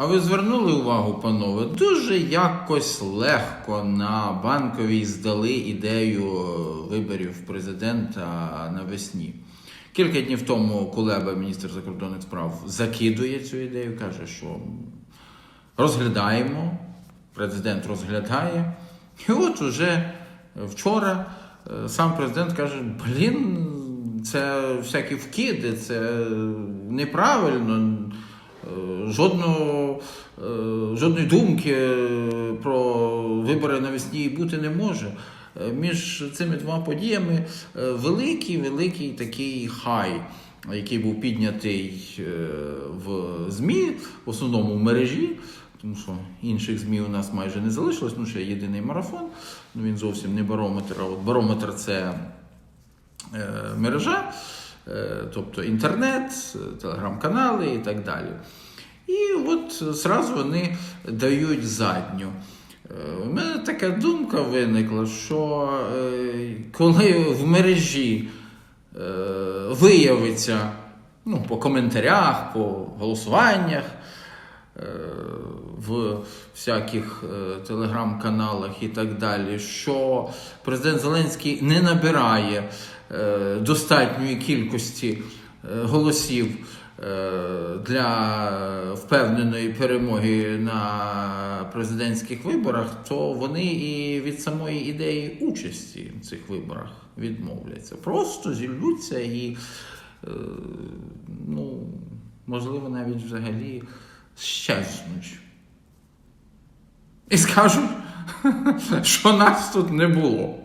А ви звернули увагу, панове, дуже якось легко на банковій здали ідею е, виборів президента навесні. Кілька днів тому Кулеба, міністр закордонних справ, закидує цю ідею, каже, що розглядаємо, президент розглядає. І от уже вчора е, сам президент каже: блін, це всякі вкиди, це неправильно. Е, Жодного, е, жодної думки про вибори навесні бути не може. Е, Між цими двома подіями е, великий, великий такий хай, який був піднятий е, в ЗМІ, в основному в мережі, тому що інших ЗМІ у нас майже не залишилось, ну ще єдиний марафон. Ну він зовсім не барометр, а от барометр це е, мережа, е, тобто інтернет, е, телеграм-канали і так далі. І от зразу вони дають задню. Е, У мене така думка виникла, що е, коли в мережі е, виявиться ну, по коментарях, по голосуваннях, в всяких телеграм-каналах і так далі, що президент Зеленський не набирає достатньої кількості голосів для впевненої перемоги на президентських виборах, то вони і від самої ідеї участі в цих виборах відмовляться. Просто зіллються і, е, ну, можливо, навіть взагалі щезнуть. І скажуть, що нас тут не було.